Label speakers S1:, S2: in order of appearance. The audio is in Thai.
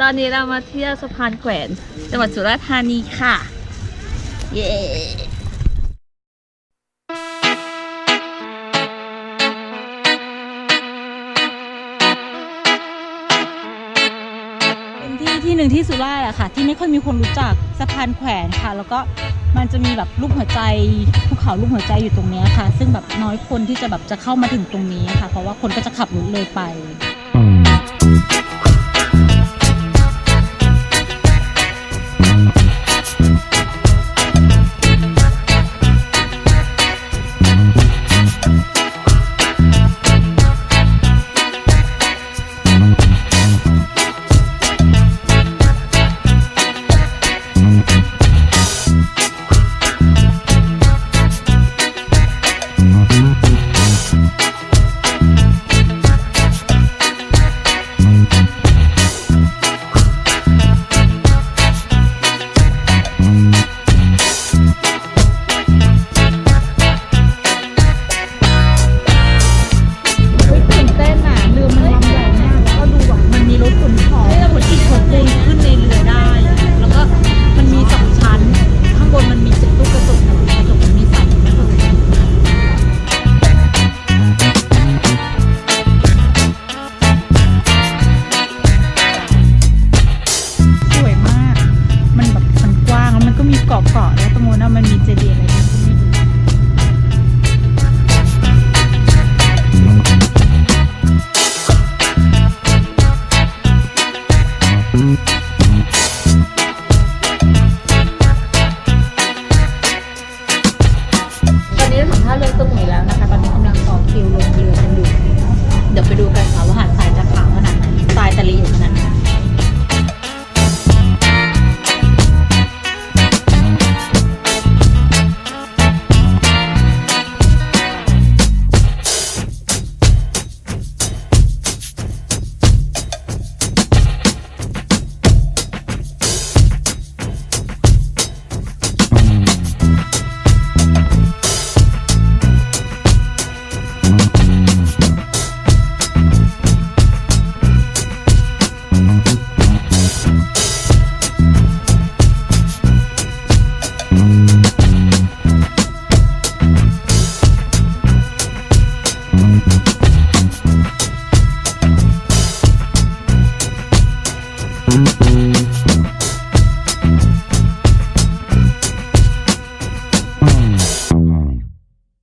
S1: ตอนนี้เรามาเที่ยวสะพานแขวนจังหวัดสุราษฎร์ธานีค่ะ เย้
S2: เป็นที่ที่หนึ่งที่สุราษฎร์อะค่ะ ที่ไม่ค่อยมีคนรู้จักสะพานแขวนค่ะ แล้วก็มันจะมีแบบรูปหัวใจภูเขารูปหัวใจอยู่ตรงเนี้ยค่ะ ซึ่งแบบน้อยคนที่จะแบบจะเข้ามาถึงตรงนี้ค่ะ เพราะว่าคนก็จะขับรถเลยไป นู้นน่ะมันมีเจดีย์อะไร